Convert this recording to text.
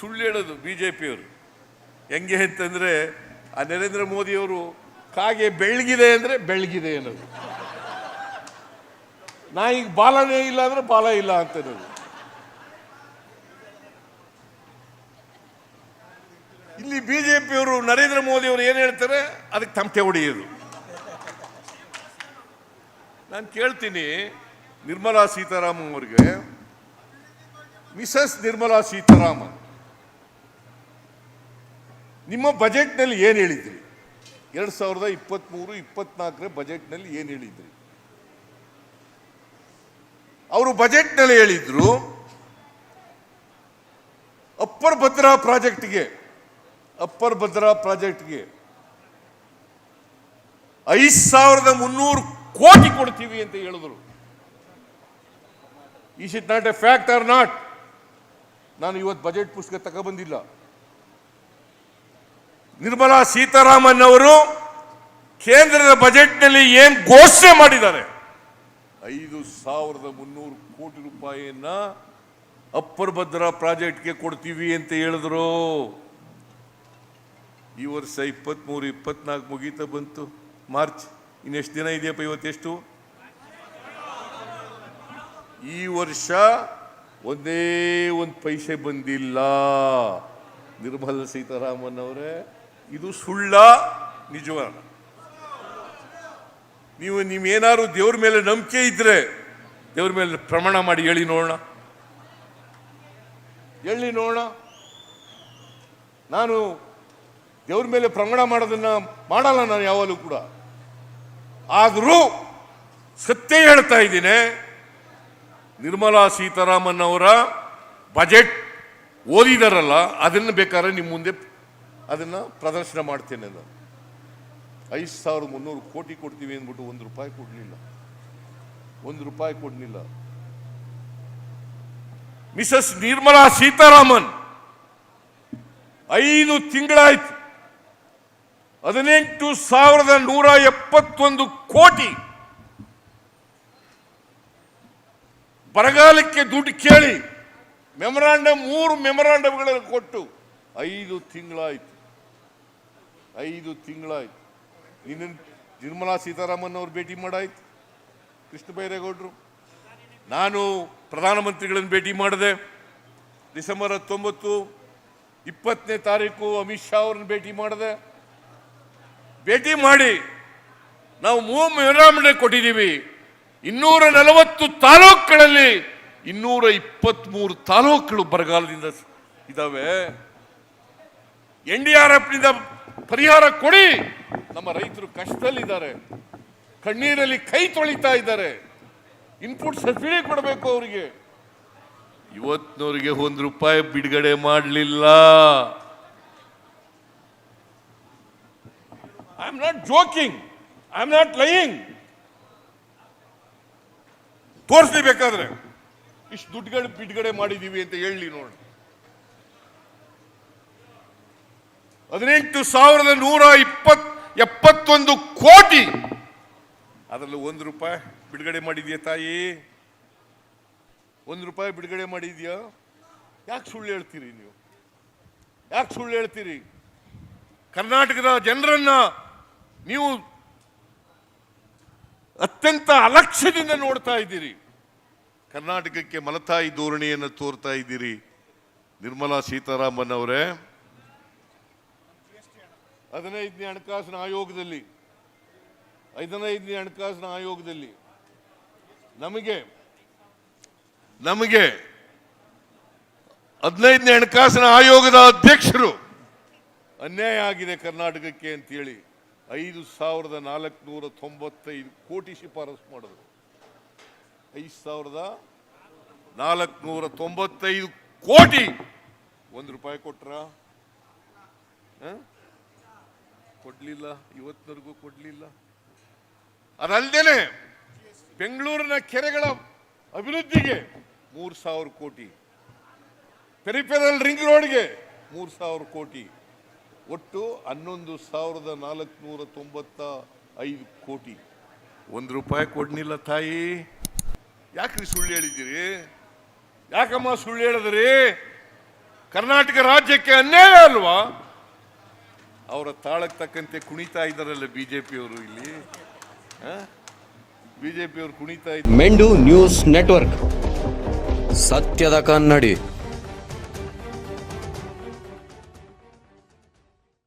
ಸುಳ್ಳು ಹೇಳೋದು B J ಪಿಯವರು ಹೆಂಗೆ ಅಂತಂದರೆ, ಆ ನರೇಂದ್ರ ಮೋದಿಯವರು ಕಾಗೆ ಬೆಳಗಿದೆ ಅಂದರೆ ಬೆಳಗಿದೆ ಅನ್ನೋದು. ನಾ ಈಗ ಬಾಲನೇ ಇಲ್ಲ ಅಂದರೆ ಬಾಲ ಇಲ್ಲ ಅಂತ ಇಲ್ಲಿ ಪಿಯವರು ನರೇಂದ್ರ ಮೋದಿಯವರು ಏನು ಹೇಳ್ತಾರೆ? ಅದಕ್ಕೆ ತಮಟೆ ಹೊಡೆಯೋದು. ನಾನು ಕೇಳ್ತೀನಿ ನಿರ್ಮಲಾ ಸೀತಾರಾಮನ್ ಅವರಿಗೆ, ಮಿಸಸ್ ನಿರ್ಮಲಾ ಸೀತಾರಾಮನ್. ನಿಮ್ಮ ಬಜೆಟ್ನಲ್ಲಿ ಏನು ಹೇಳಿದ್ರಿ? ಎರಡು ಸಾವಿರದ ಇಪ್ಪತ್ತ್ಮೂರು ಇಪ್ಪತ್ನಾಲ್ಕರ ಬಜೆಟ್ನಲ್ಲಿ ಏನು ಹೇಳಿದ್ರಿ? ಅವರು ಬಜೆಟ್ನಲ್ಲಿ ಹೇಳಿದ್ರು, ಅಪ್ಪರ್ ಭದ್ರಾ ಪ್ರಾಜೆಕ್ಟ್ಗೆ, ಅಪ್ಪರ್ ಭದ್ರಾ ಪ್ರಾಜೆಕ್ಟ್ಗೆ ಐದು ಸಾವಿರದ ಮುನ್ನೂರು ಕೋಟಿ ಕೊಡ್ತೀವಿ ಅಂತ ಹೇಳಿದ್ರು. Is it not a fact or not ನಾನು ಇವತ್ತು ಬಜೆಟ್ ಪುಸ್ತಕ ತಗೊಬಂದಿಲ್ಲ. ನಿರ್ಮಲಾ ಸೀತಾರಾಮನ್ ಅವರು ಕೇಂದ್ರದ ಬಜೆಟ್ನಲ್ಲಿ ಏನ್ ಘೋಷಣೆ ಮಾಡಿದ್ದಾರೆ? ಐದು ಸಾವಿರದ ಮುನ್ನೂರು ಕೋಟಿ ರೂಪಾಯಿಯನ್ನ ಅಪ್ಪರ್ ಭದ್ರಾ ಪ್ರಾಜೆಕ್ಟ್ಗೆ ಕೊಡ್ತೀವಿ ಅಂತ ಹೇಳಿದ್ರು. ಈ ವರ್ಷ ಇಪ್ಪತ್ಮೂರು, ಇಪ್ಪತ್ನಾಲ್ಕು ಮುಗೀತಾ ಬಂತು. ಮಾರ್ಚ್, ಇನ್ನೆಷ್ಟು ದಿನ ಇದೆಯಪ್ಪ ಇವತ್ತೆಷ್ಟು? ಈ ವರ್ಷ ಒಂದೇ ಒಂದು ಪೈಸೆ ಬಂದಿಲ್ಲ. ನಿರ್ಮಲಾ ಸೀತಾರಾಮನ್ ಅವರೇ ಇದು ಸುಳ್ಳ, ನಿಜವಲ್ಲ. ನೀವು ನೀವೇನಾದ್ರು ದೇವ್ರ ಮೇಲೆ ನಂಬಿಕೆ ಇದ್ರೆ, ದೇವ್ರ ಮೇಲೆ ಪ್ರಮಾಣ ಮಾಡಿ ಹೇಳಿ ನೋಡೋಣ. ಹೇಳಿ ನೋಡೋಣ. ನಾನು ದೇವ್ರ ಮೇಲೆ ಪ್ರಮಾಣ ಮಾಡೋದನ್ನ ಮಾಡಲ್ಲ ನಾನು ಯಾವಾಗಲೂ ಕೂಡ. ಆದರೂ ಸತ್ಯ ಹೇಳ್ತಾ ಇದ್ದೀನಿ. ನಿರ್ಮಲಾ ಸೀತಾರಾಮನ್ ಅವರ ಬಜೆಟ್ ಓದಿದಾರಲ್ಲ, ಅದನ್ನು ಬೇಕಾದ್ರೆ ನಿಮ್ಮ ಮುಂದೆ ಅದನ್ನ ಪ್ರದರ್ಶನ ಮಾಡ್ತೇನೆ ನಾನು. ಐದು ಸಾವಿರದ ಮುನ್ನೂರು ಕೋಟಿ ಕೊಡ್ತೀವಿ ಅಂದ್ಬಿಟ್ಟು ಒಂದು ರೂಪಾಯಿ ಕೊಡಲಿಲ್ಲ. ಒಂದು ರೂಪಾಯಿ ಕೊಡಲಿಲ್ಲ. ಮಿಸಸ್ ನಿರ್ಮಲಾ ಸೀತಾರಾಮನ್, ಐದು ತಿಂಗಳಾಯ್ತು. ಹದಿನೆಂಟು ಸಾವಿರದ ನೂರ ಎಪ್ಪತ್ತೊಂದು ಕೋಟಿ. ಬರಗಾಲಕ್ಕೆ ದುಡ್ಡು ಕೇಳಿ ಮೆಮೊರಾಂಡಮ್ ಮೂರು ಮೆಮೊರಾಂಡಮ್ಗಳನ್ನು ಕೊಟ್ಟು ಐದು ತಿಂಗಳಾಯ್ತು. ಐದು ತಿಂಗಳಾಯ್ತು. ನಿನ್ನ ನಿರ್ಮಲಾ ಸೀತಾರಾಮನ್ ಅವ್ರು ಭೇಟಿ ಮಾಡಾಯ್ತು. ಕೃಷ್ಣ ಬೈರೇಗೌಡರು. ನಾನು ಪ್ರಧಾನಮಂತ್ರಿಗಳನ್ನು ಭೇಟಿ ಮಾಡಿದೆ. ಡಿಸೆಂಬರ್ ಹತ್ತೊಂಬತ್ತು, ಇಪ್ಪತ್ತನೇ ತಾರೀಕು ಅಮಿತ್ ಶಾ ಅವ್ರನ್ನ ಭೇಟಿ ಮಾಡಿದೆ. ಭೇಟಿ ಮಾಡಿ ನಾವು ಮೂರು ಮೆಮೊರಾಂಡಮ್ ಕೊಟ್ಟಿದ್ದೀವಿ. ಇನ್ನೂರ ನಲವತ್ತು ತಾಲೂಕುಗಳಲ್ಲಿ ಇನ್ನೂರ ಇಪ್ಪತ್ತ್ಮೂರು ತಾಲೂಕುಗಳು ಬರಗಾಲದಿಂದ ಇದಾವೆ ಎನ್ ಡಿ ಆರ್ ಎಫ್ನಿಂದ ಪರಿಹಾರ ಕೊಡಿ. ನಮ್ಮ ರೈತರು ಕಷ್ಟದಲ್ಲಿದ್ದಾರೆ. ಕಣ್ಣೀರಲ್ಲಿ ಕೈ ತೊಳಿತಾ ಇದ್ದಾರೆ. ಇನ್ಪುಟ್ ಸಬ್ಸಿಡಿ ಕೊಡಬೇಕು ಅವರಿಗೆ. ಇವತ್ತಿನವರಿಗೆ ಒಂದು ರೂಪಾಯಿ ಬಿಡುಗಡೆ ಮಾಡಲಿಲ್ಲ. I am not joking I am not lying ತೋರಿಸ್ಲಿ ಬೇಕಾದ್ರೆ. ಇಷ್ಟು ದುಡ್ಡುಗಳು ಬಿಡುಗಡೆ ಮಾಡಿದ್ದೀವಿ ಅಂತ ಹೇಳಿ ನೋಡಿ. ಹದಿನೆಂಟು ಸಾವಿರದ ನೂರ ಇಪ್ಪತ್, ಎಪ್ಪತ್ತೊಂದು ಕೋಟಿ. ಅದರಲ್ಲಿ ಒಂದು ರೂಪಾಯಿ ಬಿಡುಗಡೆ ಮಾಡಿದ್ಯಾ ತಾಯಿ? ಒಂದು ರೂಪಾಯಿ ಬಿಡುಗಡೆ ಮಾಡಿದ್ಯಾ? ಯಾಕೆ ಸುಳ್ಳು ಹೇಳ್ತೀರಿ ನೀವು? ಯಾಕೆ ಸುಳ್ಳು ಹೇಳ್ತೀರಿ? ಕರ್ನಾಟಕದ ಜನರನ್ನ ನೀವು ಅತ್ಯಂತ ಅಲಕ್ಷ್ಯದಿಂದ ನೋಡ್ತಾ ಇದ್ದೀರಿ. ಕರ್ನಾಟಕಕ್ಕೆ ಮಲತಾಯಿ ಧೋರಣೆಯನ್ನು ತೋರ್ತಾ ಇದ್ದೀರಿ. ನಿರ್ಮಲಾ ಸೀತಾರಾಮನ್ ಅವರೇ. ಹದಿನೈದನೇ ಹಣಕಾಸಿನ ಆಯೋಗದಲ್ಲಿ, ಹದಿನೈದನೇ ಹಣಕಾಸಿನ ಆಯೋಗದಲ್ಲಿ ನಮಗೆ ನಮಗೆ ಹದಿನೈದನೇ ಹಣಕಾಸಿನ ಆಯೋಗದ ಅಧ್ಯಕ್ಷರು ಅನ್ಯಾಯ ಆಗಿದೆ ಕರ್ನಾಟಕಕ್ಕೆ ಅಂತೇಳಿ ಐದು ಸಾವಿರದ ನಾಲ್ಕುನೂರ ತೊಂಬತ್ತೈದು ಕೋಟಿ ಶಿಫಾರಸು ಮಾಡಿದ್ರು. ಐದು ಸಾವಿರದ ನಾಲ್ಕುನೂರ ತೊಂಬತ್ತೈದು ಕೋಟಿ ಒಂದು ರೂಪಾಯಿ ಕೊಟ್ರ? ಕೊಡ್ಲಿಲ್ಲ, ಇವತ್ತಿನವರೆಗೂ ಕೊಡಲಿಲ್ಲ. ಅದಲ್ದೇನೆ ಬೆಂಗಳೂರಿನ ಕೆರೆಗಳ ಅಭಿವೃದ್ಧಿಗೆ ಮೂರು ಸಾವಿರ ಕೋಟಿ. ಪೆರಿಪೆರಲ್ ರಿಂಗ್ ರೋಡ್ಗೆ ಮೂರು ಸಾವಿರ ಕೋಟಿ. ಒಟ್ಟು ಹನ್ನೊಂದು ಸಾವಿರದ ನಾಲ್ಕುನೂರ ತೊಂಬತ್ತ ಐದು ಕೋಟಿ. ಒಂದು ರೂಪಾಯಿ ಕೊಡ್ನಿಲ್ಲ ತಾಯಿ. ಯಾಕ್ರಿ ಸುಳ್ಳು ಹೇಳಿದ್ದೀರಿ? ಯಾಕಮ್ಮ ಸುಳ್ಳು ಹೇಳಿದ್ರಿ? ಕರ್ನಾಟಕ ರಾಜ್ಯಕ್ಕೆ ಅನ್ಯಾಯ ಅಲ್ವಾ? ಅವರ ತಾಳಕ್ಕೆ ತಕ್ಕಂತೆ ಕುಣಿತಾ ಇದ್ದಾರಲ್ಲ ಬಿ ಜೆ ಪಿಯವರು ಇಲ್ಲಿ. ಬಿ ಜೆ ಪಿಯವರು ಕುಣಿತಾ ಇದ್ದಾರೆ. ಮೆಂಡು ನ್ಯೂಸ್ ನೆಟ್ವರ್ಕ್. ಸತ್ಯದ ಕನ್ನಡಿ.